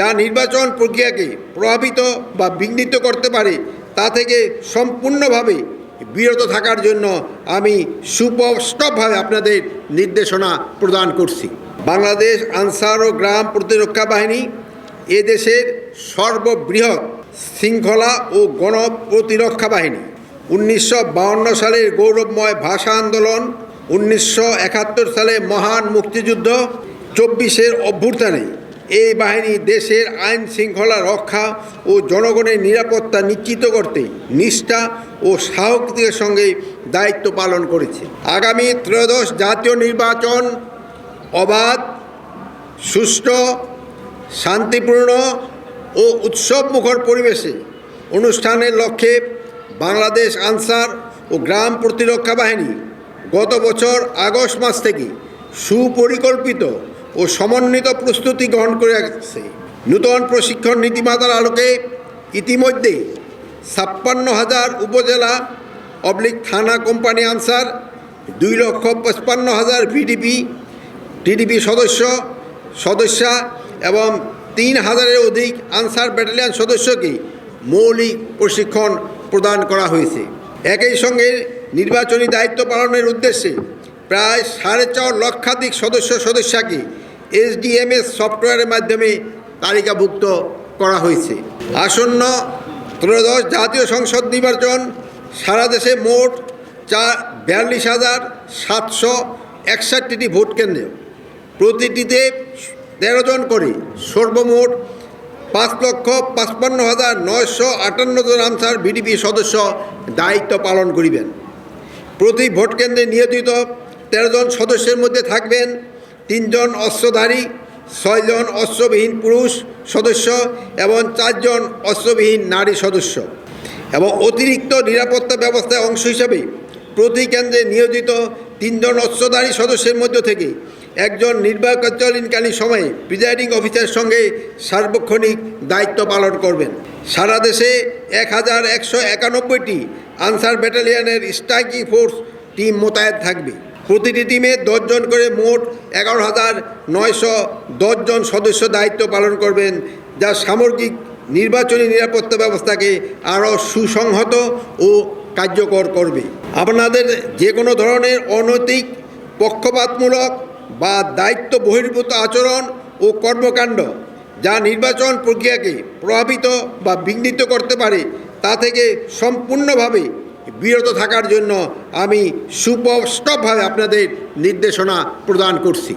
যা নির্বাচন প্রক্রিয়াকে প্রভাবিত বা বিঘ্নিত করতে পারে, তা থেকে সম্পূর্ণভাবে বিরত থাকার জন্য আমি সুস্পষ্টভাবে আপনাদের নির্দেশনা প্রদান করছি। বাংলাদেশ আনসার ও গ্রাম প্রতিরক্ষা বাহিনী এদেশের সর্ববৃহৎ শৃঙ্খলা ও গণ প্রতিরক্ষা বাহিনী। উনিশশো সালের গৌরবময় ভাষা আন্দোলন, উনিশশো একাত্তর সালে মহান মুক্তিযুদ্ধ, চব্বিশের অভ্যুত্থানে এই বাহিনী দেশের আইন শৃঙ্খলা রক্ষা ও জনগণের নিরাপত্তা নিশ্চিত করতে নিষ্ঠা ও সাহসের সঙ্গে দায়িত্ব পালন করেছে। আগামী ত্রয়োদশ জাতীয় নির্বাচন অবাধ, সুষ্ঠু, শান্তিপূর্ণ ও উৎসবমুখর পরিবেশে অনুষ্ঠানের লক্ষ্যে বাংলাদেশ আনসার ও গ্রাম প্রতিরক্ষা বাহিনী গত বছর আগস্ট মাস থেকে সুপরিকল্পিত ও সমন্বিত প্রস্তুতি গ্রহণ করে আসছে। নূতন প্রশিক্ষণ নীতিমাতার আলোকে ইতিমধ্যে ছাপ্পান্ন হাজার উপজেলা অবলিক থানা কোম্পানি আনসার, দুই লক্ষ পঁচপান্ন হাজার ভিডিপি, টিডিপি সদস্য, সদস্যা এবং তিন হাজারের অধিক আনসার ব্যাটালিয়ন সদস্যকে মৌলিক প্রশিক্ষণ প্রদান করা হয়েছে। একই সঙ্গে নির্বাচনী দায়িত্ব পালনের উদ্দেশ্যে প্রায় সাড়ে চার লক্ষাধিক সদস্য সদস্যাকে এসডিএমএস সফটওয়্যারের মাধ্যমে তালিকাভুক্ত করা হয়েছে। আসন্ন ত্রয়োদশ জাতীয় সংসদ নির্বাচন সারা দেশে মোট চার, বিয়াল্লিশ হাজার সাতশো একষট্টিটি ভোট কেন্দ্র প্রতিটিতে তেরো জন করে সর্বমোট পাঁচ লক্ষ পাঁচপান্ন হাজার নয়শো আটান্ন জন আনসার ভিডিপি সদস্য দায়িত্ব পালন করিবেন। প্রতি ভোট কেন্দ্রে নিয়োজিত জন সদস্যের মধ্যে থাকবেন, তিনজন অস্ত্রধারী ছয়জন অস্ত্রবিহীন পুরুষ সদস্য এবং চারজন অস্ত্রবিহীন নারী সদস্য। এবং অতিরিক্ত নিরাপত্তা ব্যবস্থায় অংশ হিসাবে প্রতি কেন্দ্রে নিয়োজিত তিনজন অস্ত্রধারী সদস্যের মধ্য থেকে একজন নির্বাচনকালীন সময়ে প্রিজাইডিং অফিসারের সঙ্গে সার্বক্ষণিক দায়িত্ব পালন করবেন। সারা দেশে এক হাজার একশো একানব্বইটি আনসার ব্যাটালিয়নের স্ট্রাইকিং ফোর্স টিম মোতায়েন থাকবে। প্রতিটি টিমে দশজন করে মোট এগারো হাজার নয়শো দশজন সদস্য দায়িত্ব পালন করবেন, যা সামগ্রিক নির্বাচনী নিরাপত্তা ব্যবস্থাকে আরও সুসংহত ও কার্যকর করবে। আপনাদের যে কোনো ধরনের অনৈতিক, পক্ষপাতমূলক বা দায়িত্ব বহির্ভূত আচরণ ও কর্মকাণ্ড যা নির্বাচন প্রক্রিয়াকে প্রভাবিত বা বিঘ্নিত করতে পারে, তা থেকে সম্পূর্ণভাবে বিরত থাকার জন্য আমি সুস্পষ্টভাবে আপনাদের নির্দেশনা প্রদান করছি।